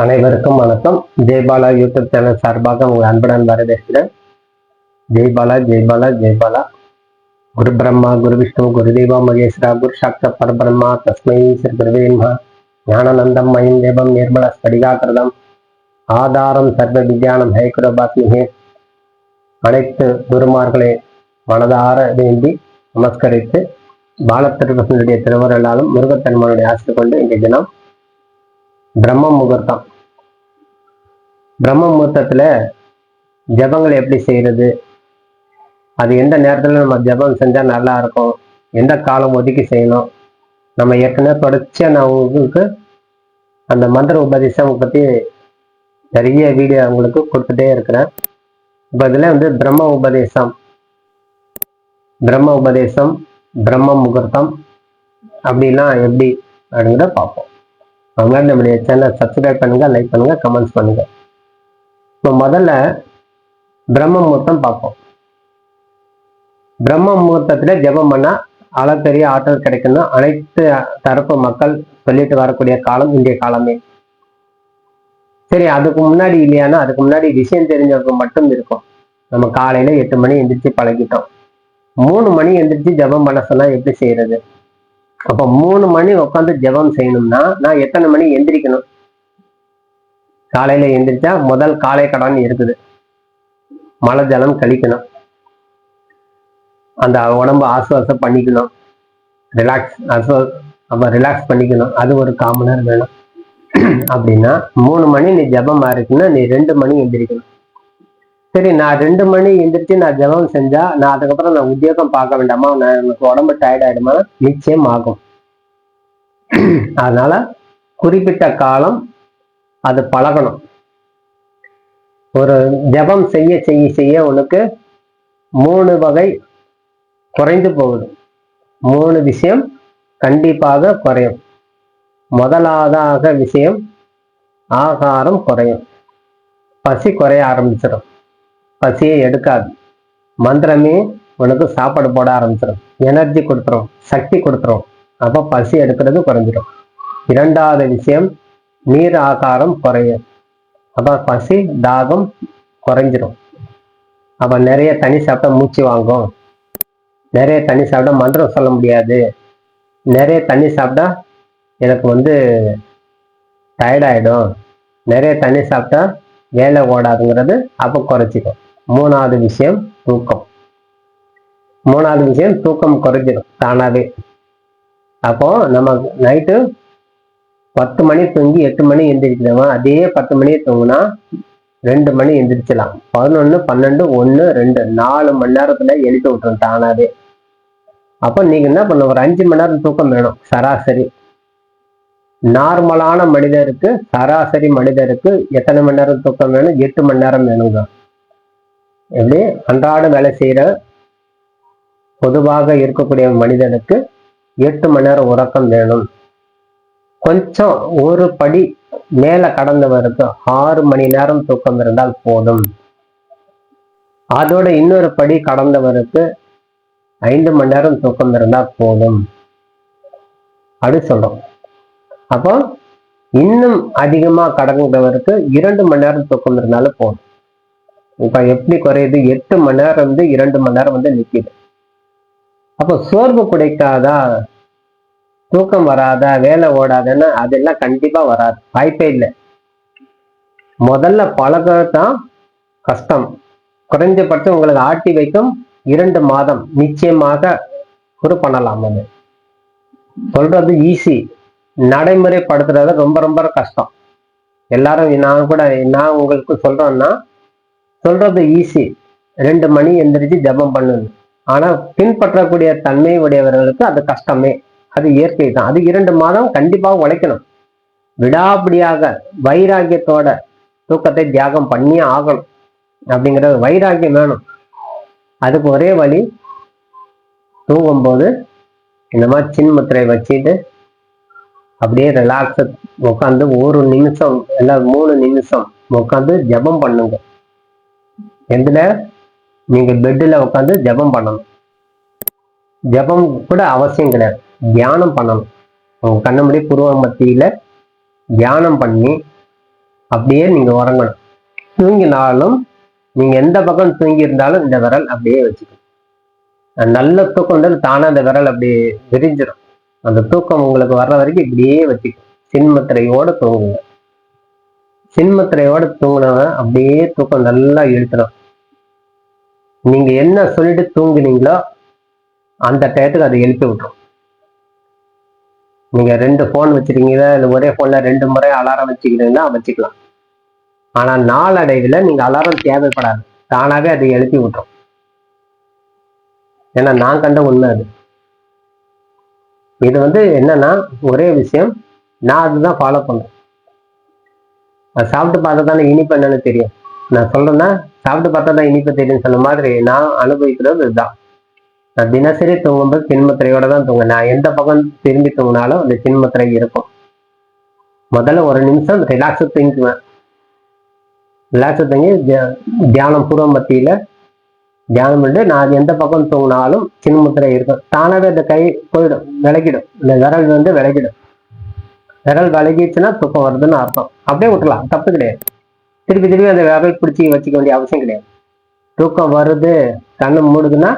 அனைவருக்கும் வணக்கம். Jaibala YouTube channel சார்பாக உங்கள் அன்புடன் வரவேற்கிறேன். ஜெய்பாலா ஜெய்பாலா ஜெய்பாலா குரு பிரம்மா குரு விஷ்ணு குரு தேவா மகேஸ்வரா குரு சாக்த பரபிரம்மா தஸ்மை ஸ்ரீ குருவேன்மா ஞானநந்தம் மயம் தேவம் நிர்மல ஸ்படிகாகிருதம் ஆதாரம் சர்வ வித்யானம் ஹைகுரபாத்மிகே அனைத்து குருமார்களை மனதார வேண்டி நமஸ்கரித்து பாலத்திருப்பனுடைய திருவருளாலும் முருகத்தன்மனுடைய ஆசை கொண்டு இன்றைய தினம் பிரம்ம முகூர்த்தம். பிரம்ம முகூர்த்தத்தில் ஜபங்கள் எப்படி செய்யறது? அது எந்த நேரத்தில் நம்ம ஜபம் செஞ்சால் நல்லா இருக்கும்? எந்த காலம் ஒதுக்கி செய்யணும்? நம்ம ஏற்கனவே தொடர்ச்சியாக நான் உங்களுக்கு அந்த மந்திர உபதேசம் பற்றி நிறைய வீடியோ உங்களுக்கு கொடுத்துட்டே இருக்கிறேன். இப்போ இதில் வந்து பிரம்ம உபதேசம். பிரம்ம உபதேசம் பிரம்ம முகூர்த்தம் அப்படிலாம் எப்படி அப்படிங்கிறத பார்ப்போம். அவங்க நம்முடைய சேனலை சப்ஸ்கிரைப் பண்ணுங்கள் லைக் பண்ணுங்கள் கமெண்ட்ஸ் பண்ணுங்கள் இப்போ முதல்ல பிரம்ம முகூர்த்தம் பார்ப்போம். பிரம்ம முகூர்த்தத்தில் ஜெபம் பண்ணால் அளப்பெரிய ஆற்றல் கிடைக்கணும் அனைத்து தரப்பு மக்கள் சொல்லிட்டு வரக்கூடிய காலம் இன்றைய காலமே. சரி அதுக்கு முன்னாடி இல்லையானா அதுக்கு முன்னாடி விஷயம் தெரிஞ்சவங்க மட்டும் இருக்கும். நம்ம காலையில எட்டு மணி எந்திரிச்சு பழகிட்டோம். மூணு மணி எந்திரிச்சு ஜெபம் பண்ண சொன்னா எப்படி செய்யறது? அப்ப மூணு மணி உட்காந்து ஜெபம் செய்யணும்னா நான் எத்தனை மணி எந்திரிக்கணும்? காலையில எந்திரிச்சா முதல் காலை கடன் இருக்குது. மழை ஜலம் கழிக்கணும் அந்த உடம்பு ஆசுவாசம் பண்ணிக்கணும். ரிலாக்ஸ் ஆசுவ அப்ப ரிலாக்ஸ் பண்ணிக்கணும். அது ஒரு காமனர் வேணும். அப்படின்னா மூணு மணி நீ ஜபம் இருக்குன்னா நீ ரெண்டு மணி எந்திரிக்கணும். சரி நான் ரெண்டு மணி எந்திரிச்சு நான் ஜெபம் செஞ்சா நான் அதுக்கப்புறம் நான் உத்தியோகம் பார்க்க வேண்டாமா? நான் எனக்கு உடம்பு டயர்ட் ஆயிடுமா? நிச்சயம் ஆகும். அதனால குறிப்பிட்ட காலம் அது பழகணும். ஒரு ஜெபம் செய்ய செய்ய செய்ய உனக்கு மூணு வகை குறைந்து போகுது. மூணு விஷயம் கண்டிப்பாக குறையும். முதலாவதாக விஷயம் ஆகாரம் குறையும். பசி குறைய ஆரம்பிச்சிடும். பசியை எடுக்காது. மந்திரமே உனக்கு சாப்பாடு போட ஆரம்பிச்சிடும் எனர்ஜி கொடுத்துரும். சக்தி கொடுத்துரும். அப்போ பசி எடுக்கிறது குறைஞ்சிடும் இரண்டாவது விஷயம் நீர் ஆகாரம் குறையும். அப்போ பசி தாகம் குறைஞ்சிரும். அப்போ நிறைய தண்ணி சாப்பிட்டா மூச்சு வாங்கும். நிறைய தண்ணி சாப்பிட்டா மந்திரம் சொல்ல முடியாது. நிறைய தண்ணி சாப்பிட்டா எனக்கு வந்து டயர்டாயிடும் நிறைய தண்ணி சாப்பிட்டா வேலை ஓடாதுங்கிறது அப்போ குறைச்சிக்கும் மூணாவது விஷயம் தூக்கம். மூணாவது விஷயம் தூக்கம் குறைஞ்சிடும் தானாவே. அப்போ நம்ம நைட்டு பத்து மணி தூங்கி எட்டு மணி எந்திரிக்கிறவன் அதே பத்து மணி தூங்குனா ரெண்டு மணி எந்திரிச்சலாம் பதினொன்று பன்னெண்டு ஒன்று ரெண்டு. நாலு மணி நேரத்துல எழுப்பி விட்டுரும் தானாவே. அப்போ நீங்க என்ன பண்ண ஒரு அஞ்சு மணி நேரம் தூக்கம் வேணும் சராசரி. நார்மலான மனிதருக்கு சராசரி மனிதருக்கு எத்தனை மணி நேரம் தூக்கம் வேணும்? எட்டு மணி நேரம் வேணுங்க. எப்படி அன்றாட வேலை செய்யற பொதுவாக இருக்கக்கூடிய மனிதனுக்கு எட்டு மணி நேரம் உறக்கம் வேணும். கொஞ்சம் ஒரு படி மேல கடந்தவருக்கு ஆறு மணி நேரம் தூக்கம் இருந்தால் போதும். அதோட இன்னொரு படி கடந்தவருக்கு ஐந்து மணி நேரம் தூக்கம் இருந்தால் போதும். அப்படி சொல்றோம். அப்போ இன்னும் அதிகமா கடந்தவருக்கு இரண்டு மணி நேரம் தூக்கம் இருந்தாலும் போதும். இப்போ எப்படி குறையுது எட்டு மணி நேரம் வந்து இரண்டு மணி நேரம் வந்து நிற்கிது அப்போ சோர்வு குடைக்காதா? தூக்கம் வராதா? வேலை ஓடாதுன்னா அதெல்லாம் கண்டிப்பா வராது. வாய்ப்பே இல்லை. முதல்ல பழகத்தான் கஷ்டம். குறைஞ்சபட்சம் உங்களுக்கு ஆட்டி வைக்கும் இரண்டு மாதம். நிச்சயமாக ஒரு பண்ணலாம் அது. சொல்றது ஈஸி நடைமுறைப்படுத்துறது ரொம்ப ரொம்ப கஷ்டம். எல்லாரும் நான் கூட நான் உங்களுக்கு சொல்றேன்னா சொல்றது ஈஸி ரெண்டு மணி எந்திரிச்சு ஜபம் பண்ணுது. ஆனா பின்பற்றக்கூடிய தன்மை உடையவர்களுக்கு அது கஷ்டமே. அது இயற்கை தான். அது இரண்டு மாதம் கண்டிப்பாக உழைக்கணும். விடாபிடியாக வைராக்கியத்தோட தூக்கத்தை தியாகம் பண்ணியே ஆகணும். அப்படிங்கிறது வைராகியம் வேணும். அதுக்கு ஒரே வழி தூங்கும்போது இந்த மாதிரி சின்முத்திரை வச்சுட்டு அப்படியே ரிலாக்ஸ் உட்காந்து ஒரு நிமிஷம் இல்லை மூணு நிமிஷம் உட்காந்து ஜபம் பண்ணுங்க. எதுல நீங்க பெட்டில் உட்காந்து ஜபம் பண்ணணும். ஜபம் கூட அவசியம் கிடையாது. தியானம் பண்ணணும். உங்கள் கண்ண முடி புருவ மத்தியில தியானம் பண்ணி அப்படியே நீங்க உறங்கணும். தூங்கினாலும் நீங்க எந்த பக்கம் தூங்கி இருந்தாலும் இந்த விரல் அப்படியே வச்சுக்கணும். நல்ல தூக்கம் வந்து தானே அந்த விரல் அப்படி விரிஞ்சிடும். அந்த தூக்கம் உங்களுக்கு வர்ற வரைக்கும் இப்படியே வச்சுக்கணும். சின்மத்திரையோடு தூங்குங்க. சின்மத்திரையோடு தூங்கினவன் அப்படியே தூக்கம் நல்லா இழுத்துடும் நீங்க என்ன சொல்லிட்டு தூங்குனீங்களோ அந்த டயத்துக்கு அதை எழுப்பி விட்டுரும். நீங்க ரெண்டு ஃபோன் வச்சிருக்கீங்களா இல்லை ஒரே ஃபோனில் ரெண்டு முறை அலாரம் வச்சுக்கிறீங்கன்னா வச்சுக்கலாம். ஆனா நாளடைவில் நீங்க அலாரம் தேவைப்படாது. தானாவே அதை எழுப்பி விட்டுரும். ஏன்னா நான் கண்ட உண்மை அது. இது வந்து என்னன்னா ஒரே விஷயம் நான் அதுதான் ஃபாலோ பண்றேன் அது சாப்பிட்டு பார்த்தா தானே இனிப்பு என்னன்னு தெரியும். நான் சொல்றேன்னா சாப்பிட்டு பார்த்தா தான் இனிப்பு தெரியும் சொன்ன மாதிரி நான் அனுபவிக்கிறது இதுதான். நான் தினசரி தூங்கும்போது சின்மத்திரையோட தான் தூங்குவேன். நான் எந்த பக்கம் திரும்பி தூங்கினாலும் அந்த சின்மத்திரை இருக்கும். முதல்ல ஒரு நிமிஷம் ரிலாக்ஸாக தூங்கிக்குவேன். ரிலாக்ஸாக தூங்கி தியானம் பூர்வ மத்தியில தியானம் பண்ணிட்டு நான் எந்த பக்கம் தூங்கினாலும் சின்முத்திரை இருக்கும். தானாவே அந்த கை போயிடும் விலகிடும். இந்த விரல் வந்து விலகிடும். விரல் விலகிடுச்சுன்னா தூக்கம் வருதுன்னு அர்த்தம். அப்படியே விட்டுலாம் தப்பு கிடையாது. திருப்பி திருப்பி அந்த விரல் பிடிச்சி வச்சுக்க வேண்டிய அவசியம் கிடையாது. தூக்கம் வருது கண்ணு மூடுதுன்னா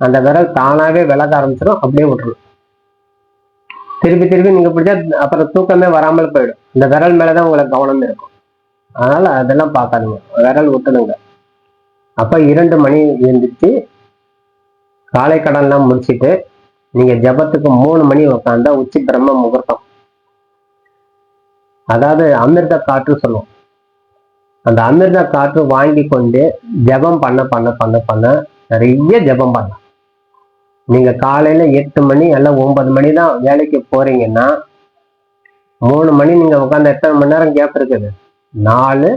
அந்த விரல் தானாவே விலக ஆரம்பிச்சிடும் அப்படியே விட்டுரும். திருப்பி திருப்பி நீங்க பிடிச்சா அப்புறம் தூக்கமே வராமல் போயிடும். இந்த விரல் மேலதான் உங்களுக்கு கவனம் இருக்கும். அதனால அதெல்லாம் பார்க்காதுங்க. விரல் விட்டுடுங்க அப்ப இரண்டு மணி எழுந்திரிச்சு காலை கடன்லாம் முடிச்சிட்டு நீங்க ஜபத்துக்கு மூணு மணி உட்காந்தா உச்சி பிரம்ம முகூர்த்தம். அதாவது அமிர்த காற்று சொல்லுவோம். அந்த அமிர்த காற்று வாங்கி கொண்டு ஜெபம் பண்ண பண்ண பண்ண பண்ண நிறைய ஜெபம் பண்ணலாம். நீங்க காலையில எட்டு மணி அல்ல ஒன்பது மணி தான் வேலைக்கு போறீங்கன்னா மூணு மணி நீங்க உட்காந்து எத்தனை மணி நேரம் கேப் இருக்குது? நாலு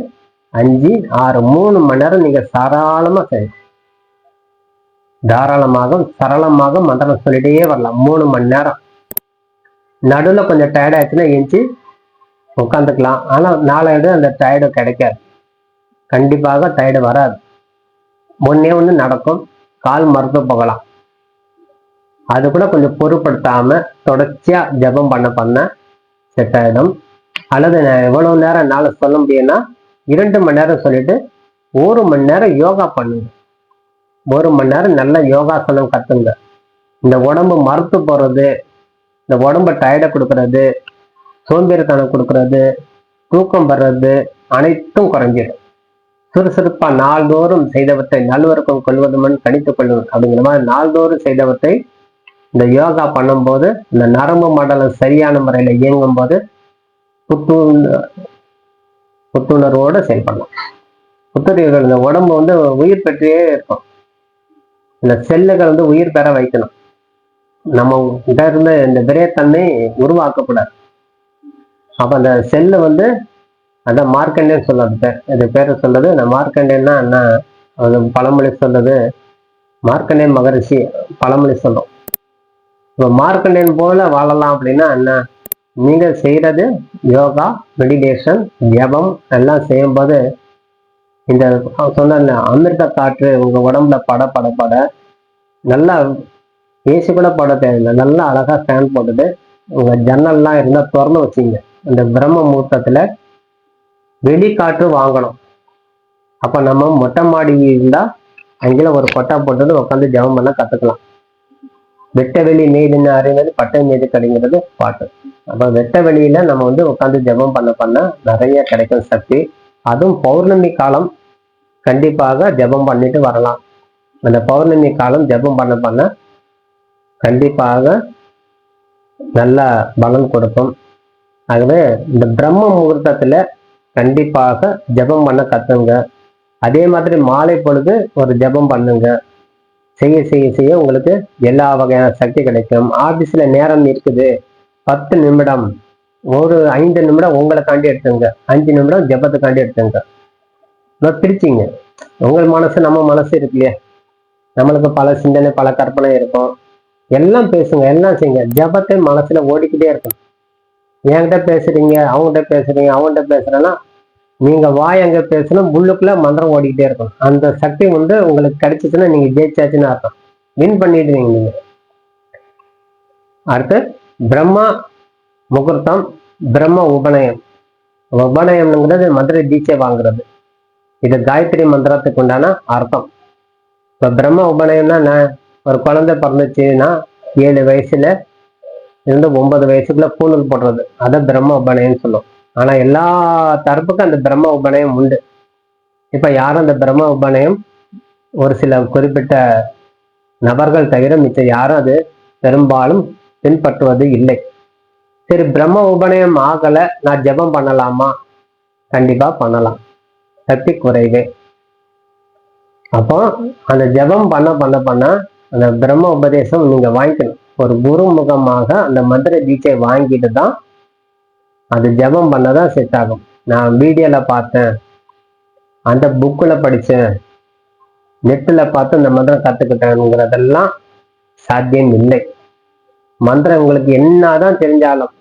அஞ்சு ஆறு மூணு மணி நேரம் நீங்க தாராளமா செய்யலாம். தாராளமாக சரளமாக மந்திரம் சொல்லிட்டே வரலாம். மூணு மணி நேரம். நடுவில் கொஞ்சம் டயர்ட் ஆச்சுன்னா எஞ்சி உட்காந்துக்கலாம் ஆனால் நாளையோட அந்த டயர்டு கிடைக்காது. கண்டிப்பாக டயர்டு வராது. ஒன்னே ஒன்று நடக்கும். கால் மறுத்து போகலாம். அது கூட கொஞ்சம் பொருட்படுத்தாம தொடர்ச்சியா ஜெபம் பண்ண பண்ண செட் ஆயிடும். அல்லது நான் எவ்வளவு நேரம் என்னால சொல்ல முடியும்னா இரண்டு மணி நேரம் சொல்லிட்டு ஒரு மணி நேரம் யோகா பண்ணுங்க. ஒரு மணி நேரம் நல்ல யோகாசனம் கத்துங்க. இந்த உடம்பு மறுத்து போறது இந்த உடம்ப டயர்டை கொடுக்கறது சோம்பேறித்தனம் கொடுக்கறது தூக்கம் வர்றது அனைத்தும் குறைஞ்சிடும். சுறுசுறுப்பா நாள்தோறும் செய்தவற்றை நல்வருக்கும் கொள்வதுமன் கணித்துக் கொள்வது அப்படிங்கிற மாதிரி நாள்தோறும் செய்தவற்றை இந்த யோகா பண்ணும்போது இந்த நரம்பு மண்டலம் சரியான முறையில இயங்கும் போது புத்து புத்துணர்வோடு செயல்படலாம். புத்துணர்வுகள் இந்த உடம்பு வந்து உயிர் பெற்றே இருக்கும். இந்த செல்லுகள் வந்து உயிர் பெற வைக்கணும். நம்ம கிட்ட இருந்து இந்த விரைத்தன்மை உருவாக்கக்கூடாது. அப்போ அந்த செல்லு வந்து அதான் மார்க்கண்டேன்னு சொல்லுறது பேர் இது பேரை சொல்றது இந்த மார்க்கண்டேன்னா என்ன? அது பழமொழி சொல்றது மார்க்கண்டே மகரிஷி பழமொழி சொல்லும். இப்போ மார்க்கண்டேன் போல வாழலாம் அப்படின்னா என்ன? நீங்க செய்யறது யோகா மெடிடேஷன் ஜபம் எல்லாம் செய்யும்போது இந்த சொன்ன அமிர்த காற்று உங்க உடம்புல பட பட பட நல்லா ஏசி கூட பட தேவையில்லை. நல்லா அழகா ஃபேன் போட்டுட்டு உங்க ஜன்னல்லாம் இருந்தால் திறந்து வச்சிங்க அந்த பிரம்ம முகூர்த்தத்துல வெளிக்காற்று வாங்கணும். அப்போ நம்ம மொட்டை மாடி இருந்தால் அங்கே ஒரு கொட்டா போட்டு உட்காந்து ஜெபம் பண்ண கத்துக்கலாம். வெட்ட வெளி நெய்துன்னு அறிவது பட்டை மீது கிடைங்கிறது பாட்டு. அப்போ வெட்ட வெளியில நம்ம வந்து உட்காந்து ஜெபம் பண்ண பண்ண நிறைய கிடைக்கும் சக்தி. அதுவும் பௌர்ணமி காலம் கண்டிப்பாக ஜெபம் பண்ணிட்டு வரலாம். அந்த பௌர்ணமி காலம் ஜெபம் பண்ண பண்ண கண்டிப்பாக நல்ல பலன் கொடுக்கும். ஆகவே இந்த பிரம்ம முகூர்த்தத்துல கண்டிப்பாக ஜெபம் பண்ண கத்துங்க. அதே மாதிரி மாலை பொழுது ஒரு ஜெபம் பண்ணுங்க. செய்ய செய்ய செய்ய உங்களுக்கு எல்லா வகையான சக்தி கிடைக்கும். ஆபீஸ்ல நேரம் இருக்குது. பத்து நிமிடம் ஒரு ஐந்து நிமிடம் உங்களுக்காண்டி எடுத்துங்க. அஞ்சு நிமிடம் ஜபத்துக்காண்டி எடுத்துங்க. நான் பிரிச்சிங்க. உங்கள் மனசு நம்ம மனசு இருக்கு இல்லையா நம்மளுக்கு பல சிந்தனை பல கற்பனை இருக்கும். எல்லாம் பேசுங்க எல்லாம் செய்யுங்க. ஜபத்தை மனசுல ஓடிக்கிட்டே இருக்கும் என்கிட்ட பேசுறீங்க அவங்ககிட்ட பேசுறீங்க அவங்ககிட்ட பேசுறேன்னா நீங்க வாய் அங்க பேசணும் உள்ளுக்குள்ள மந்திரம் ஓடிக்கிட்டே இருக்கும். அந்த சக்தி வந்து உங்களுக்கு கிடைச்சிச்சுன்னா நீங்க ஜெயிச்சாச்சுன்னு அர்த்தம். வின் பண்ணிடுவீங்க நீங்க. அடுத்து பிரம்மா முகூர்த்தம் பிரம்ம உபநயம். உபநயம்ங்கிறது மந்திர தீட்சை வாங்குறது. இது காயத்ரி மந்திரத்துக்கு உண்டான அர்த்தம். இப்போ பிரம்ம உபநயம்னா என்ன? ஒரு குழந்தை பிறந்துச்சுன்னா ஏழு வயசுல இருந்து ஒன்பது வயசுக்குள்ள பூணூல் போடுறது. அதை பிரம்ம உபநயம்னு சொல்லும் ஆனா எல்லா தரப்புக்கும் அந்த பிரம்ம உபநயம் உண்டு. இப்ப யாரும் அந்த பிரம்ம உபநயம்? ஒரு சில குறிப்பிட்ட நபர்கள் தவிர மிச்சம் யாரும் அது பெரும்பாலும் பின்பற்றுவது இல்லை. சரி பிரம்ம உபநயம் ஆகல நான் ஜெபம் பண்ணலாமா? கண்டிப்பா பண்ணலாம். சக்தி குறைவே. அப்போ அந்த ஜெபம் பண்ண பண்ண பண்ண அந்த பிரம்ம உபதேசம் நீங்க வாங்கிக்கணும். ஒரு குரு முகமாக அந்த மந்திர தீட்சை வாங்கிட்டு தான் அது ஜெபம் பண்ணதான் செட் ஆகும். நான் வீடியோல பார்த்தேன். அந்த புக்கில் படித்தேன் நெட்டில் பார்த்து இந்த மந்திரம் கற்றுக்கிட்டேங்கிறதெல்லாம் சாத்தியம் இல்லை. மந்திரம் உங்களுக்கு என்னதான் தெரிஞ்சாலும்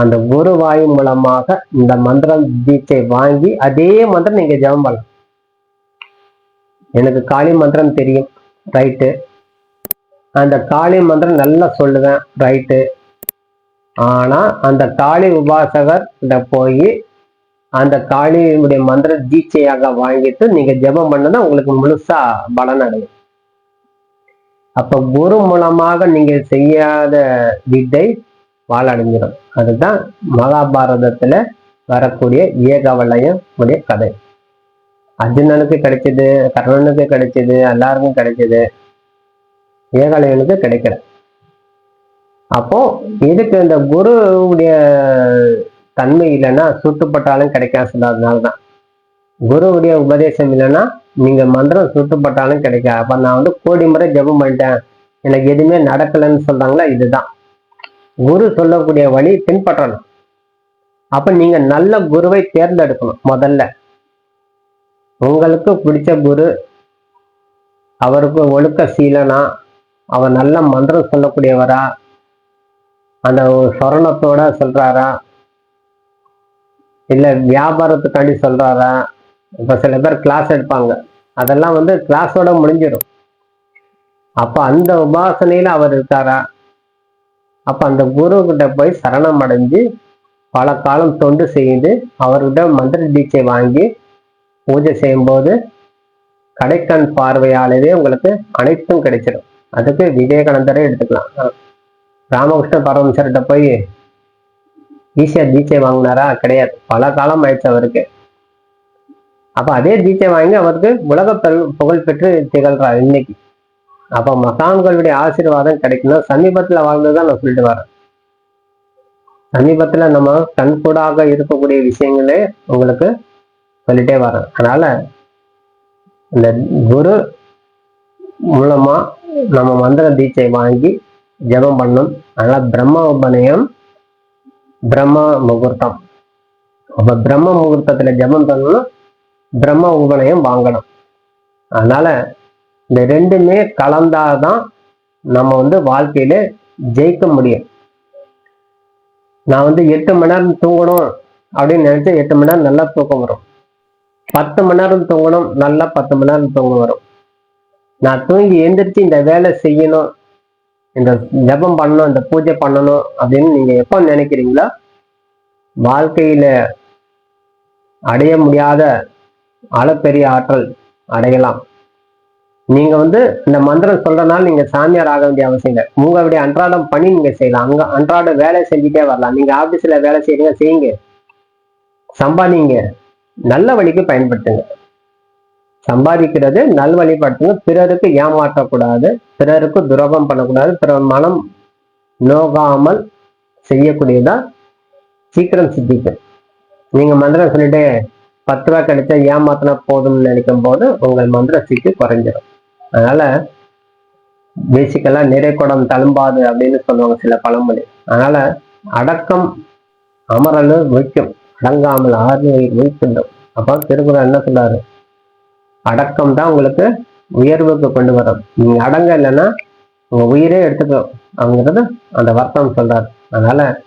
அந்த குரு வாயு மூலமாக இந்த மந்திரம் தீட்சை வாங்கி அதே மந்திரம் நீங்க ஜெபம் பண்ணலாம். எனக்கு காளி மந்திரம் தெரியும். ரைட்டு அந்த காளி மந்திரம் நல்லா சொல்லுவேன் ரைட்டு ஆனால் அந்த காளி உபாசகர் போய் அந்த காளியினுடைய மந்திர தீட்சையாக வாங்கிட்டு நீங்க ஜெபம் பண்ணதான் உங்களுக்கு முழுசா பலன் அடையும். அப்ப குரு மூலமாக நீங்க செய்யாத வித்தை வாழடைஞ்சிடும் அதுதான் மகாபாரதத்துல வரக்கூடிய ஏகவலயம் உடைய கதை. அர்ஜுனனுக்கு கிடைச்சது கர்ணனுக்கு கிடைச்சது எல்லாருக்கும் கிடைச்சது. ஏகாலயனுக்கு கிடைக்கல. அப்போ இதுக்கு இந்த குருவுடைய தன்மை இல்லைன்னா சுட்டுப்பட்டாலும் கிடைக்காது சொல்லாததுனால தான் குருவுடைய உபதேசம் இல்லைன்னா நீங்க மந்திரம் சுட்டுப்பட்டாலும் கிடைக்காது. அப்ப நான் வந்து கோடி முறை ஜெபம் பண்ணிட்டேன். எனக்கு எதுவுமே நடக்கலைன்னு சொல்றாங்களா? இதுதான். குரு சொல்லக்கூடிய வழி பின்பற்றணும். அப்ப நீங்க நல்ல குருவை தேர்ந்தெடுக்கணும் முதல்ல. உங்களுக்கு பிடிச்ச குரு அவருக்கு ஒழுக்க சீலனா அவர் நல்ல மந்திரம் சொல்லக்கூடியவரா? அந்த சொரணத்தோட சொல்றாரா? இல்ல வியாபாரத்துக்காண்டி சொல்றாரா? இப்ப சில பேர் கிளாஸ் எடுப்பாங்க. அதெல்லாம் வந்து கிளாஸோட முடிஞ்சிடும். அப்ப அந்த உபாசனையில அவர் இருக்காரா? அப்ப அந்த குரு கிட்ட போய் சரணம் அடைஞ்சு பல காலம் தொண்டு செய்து அவர்கிட்ட மந்திர தீட்சை வாங்கி பூஜை செய்யும்போது கடைக்கண் பார்வையாலவே உங்களுக்கு அனைத்தும் கிடைச்சிடும். அதுக்கு விவேகானந்தரே எடுத்துக்கலாம். ராமகிருஷ்ண பரமசர்கிட்ட போய் ஈஸியா தீட்சை வாங்கினாரா? கிடையாது. பல காலம் ஆயிடுச்சு அவருக்கு. அப்ப அதே தீட்சை வாங்கி அவருக்கு உலக புகழ் பெற்று திகழ்றார் இன்னைக்கு. அப்ப மகான்களுடைய ஆசீர்வாதம் கிடைக்கணும். சமீபத்துல வாழ்ந்துதான் நான் சொல்லிட்டு வரேன். சமீபத்துல நம்ம கண்கூடாக இருக்கக்கூடிய விஷயங்களே உங்களுக்கு சொல்லிட்டே வரேன். அதனால இந்த குரு மூலமா நம்ம மந்திர தீட்சை வாங்கி ஜபம் பண்ணும் அதனால பிரம்ம உபநயம் பிரம்ம முகூர்த்தம். அப்ப பிரம்ம முகூர்த்தத்துல ஜபம் பண்ணணும் பிரம்ம உபநயம் வாங்கணும். அதனால இந்த ரெண்டுமே கலந்தாதான் நம்ம வந்து வாழ்க்கையில ஜெயிக்க முடியும். நான் வந்து எட்டு மணி நேரம் தூங்கணும் அப்படின்னு நினைச்சா எட்டு மணி நேரம் நல்லா தூக்கம் வரும். பத்து மணி நேரம் தூங்கணும் நல்லா பத்து மணி நேரம் தூங்க வரும். நான் தூங்கி எந்திரிச்சு இந்த வேலை செய்யணும் இந்த ஜபம் பண்ணணும் இந்த பூஜை பண்ணணும் அப்படின்னு நீங்க எப்போ நினைக்கிறீங்களோ வாழ்க்கையில அடைய முடியாத அளப்பெரிய ஆற்றல் அடையலாம். நீங்க வந்து இந்த மந்திரம் சொல்றதுனால நீங்க சாமியார் ஆக வேண்டிய அவசியம் இல்லை. உங்களுடைய அன்றாடம் பணி நீங்க செய்யலாம். அங்க அன்றாட வேலை செஞ்சுட்டே வரலாம். நீங்க ஆபீஸ்ல வேலை செய்யறீங்க செய்யுங்க. சம்பாதிங்க. நல்ல வழிக்கு பயன்படுத்துங்க. சம்பாதிக்கிறது நல் வழிபடுத்துங்க பிறருக்கு ஏமாற்றக்கூடாது பிறருக்கு துரோகம் பண்ணக்கூடாது பிறர் மனம் நோகாமல் செய்யக்கூடியதா சீக்கிரம் சித்திக்கும். நீங்க மந்திரம் சொல்லிட்டு பத்து ரூபா கிடைச்சா ஏமாத்தினா போதும்னு நினைக்கும் போது உங்கள் மந்திர சீக்கு குறைஞ்சிடும் அதனால பேசிக்கலா நிறைக்குடம் தழும்பாது அப்படின்னு சொல்லுவாங்க சில பழமொழி. அதனால அடக்கம் அமரல் வைக்கும் அடங்காமல் ஆறு வைக்கின்றோம். அப்போ திருக்குறள் என்ன சொல்றாரு? அடக்கம் தான் உங்களுக்கு உயர்வுக்கு கொண்டு வரும். நீங்க அடங்க இல்லைன்னா உங்க உயிரே எடுத்துக்கோ அப்படிங்கிறது அந்த வர்த்தம் சொல்றாரு. அதனால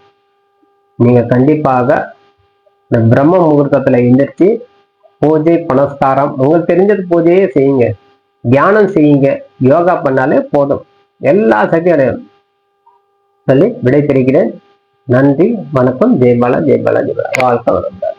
நீங்க கண்டிப்பாக இந்த பிரம்ம முகூர்த்தத்துல எந்திரிச்சு பூஜை புனஸ்காரம் உங்களுக்கு தெரிஞ்சது பூஜையே செய்யுங்க. தியானம் செய்யுங்க. யோகா பண்ணாலே போதும். எல்லா சக்தியும் அடையும். சொல்லி விடை பெறுகிறேன். நன்றி வணக்கம். ஜெய்பாலா ஜெய்பாலா ஜெய்பாலா வாழ்க்கை வளர்ந்தார்